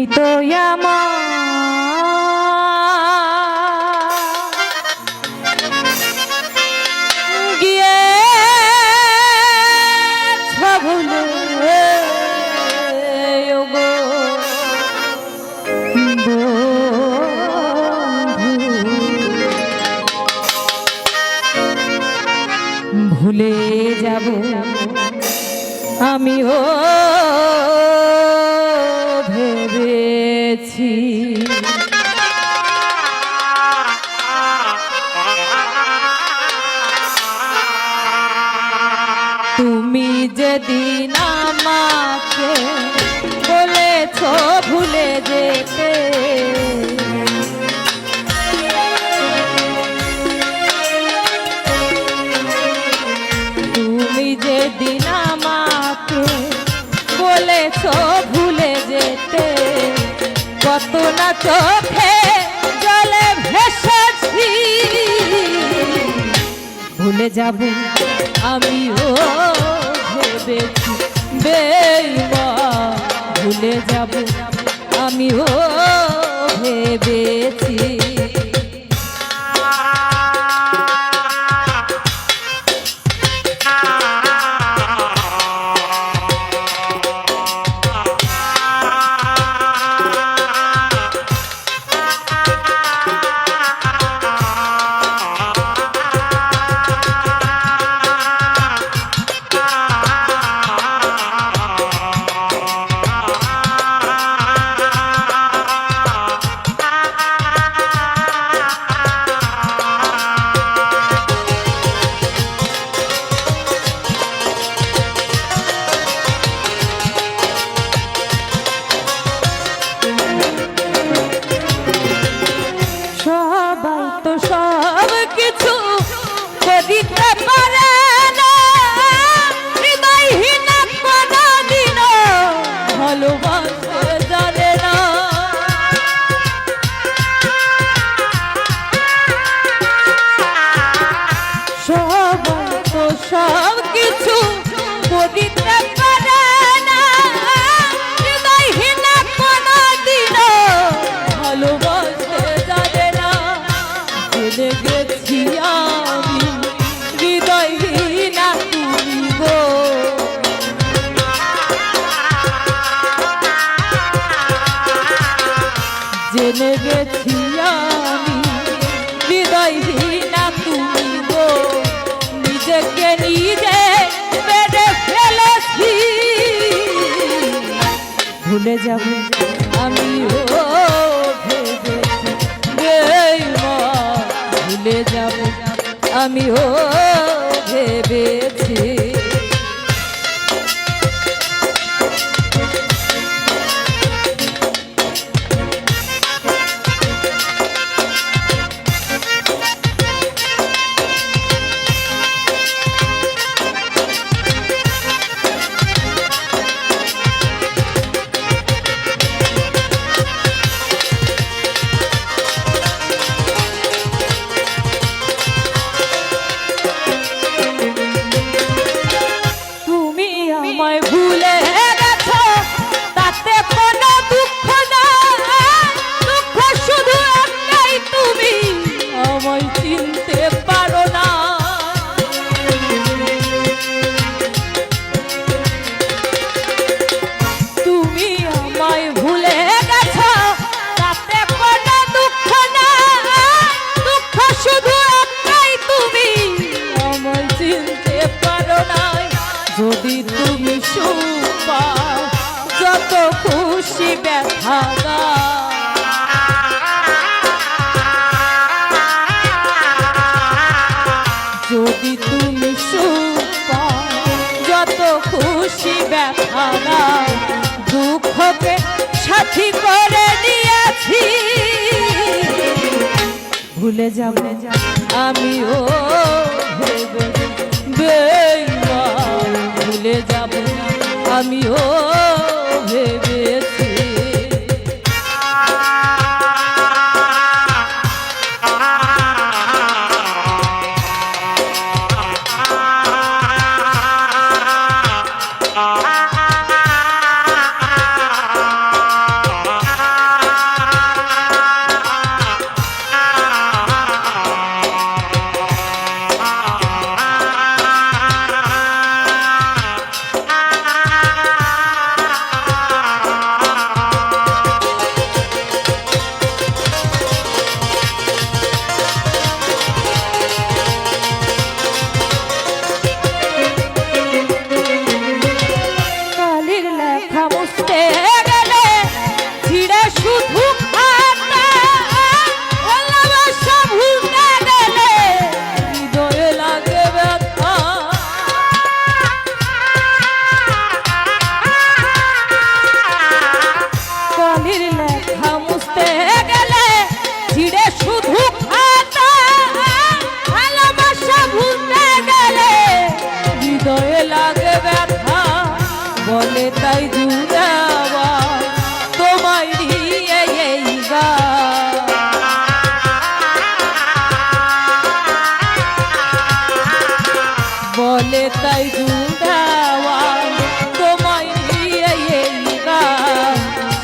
তুমি তো গিয়েছ ভুলে ওগো বন্ধু। ভুলে ভেবেছি তুমি যেদিন আমাকে বলেছ ভুলে যেতে কত না চোখে জলে ভেসেছি ভুলে যাব আমিও ভেবেছি বেইমা ভুলে যাব আমিও সব কিছু দিতে পারে না। হৃদয়হীন কোনদিনও ভালোবাসতে জানে না। জেনে গেছি আমি হৃদয়হীনা তুমি গো। জেনে গেছি আমি হৃদয়হীনা তুমি গো। নিজেকে নিজে বেড়ে ফেলেছি। ভুলে যাব আমিও ভেবেছি। ভুলে যাব আমিও সুপা যত খুশি ব্যথা যদি তুমি সুপা যত খুশি ব্যথা দুঃখকে সাথী করে নিয়েছি। ভুলে যাব আমিও ভেবে আমিও হইলে তাই জুড়াওয়া তোমায় নিয়ে এই গান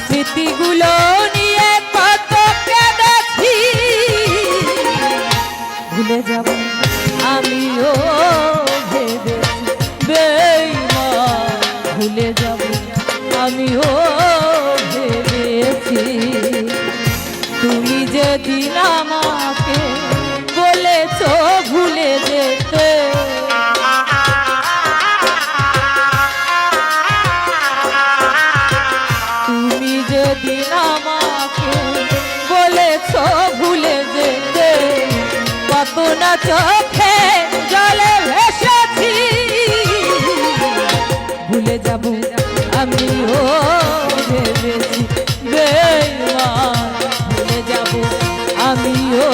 স্মৃতিগুলো নিয়ে কত কেঁদেছি। ভুলে যাব আমিও ভুলে যাব আমিও ভেবেছি। তুমি যেদিন আমার চোখে জলে ভেসেছি। ভুলে যাব আমি ও ভেবেছি। ভুলে যাব আমি ও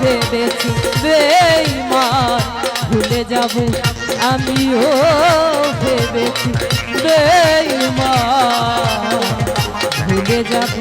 ভেবেছি। বেইমান, ভুলে যাব আমি ও ভেবেছি। বেইমান, ভুলে যাব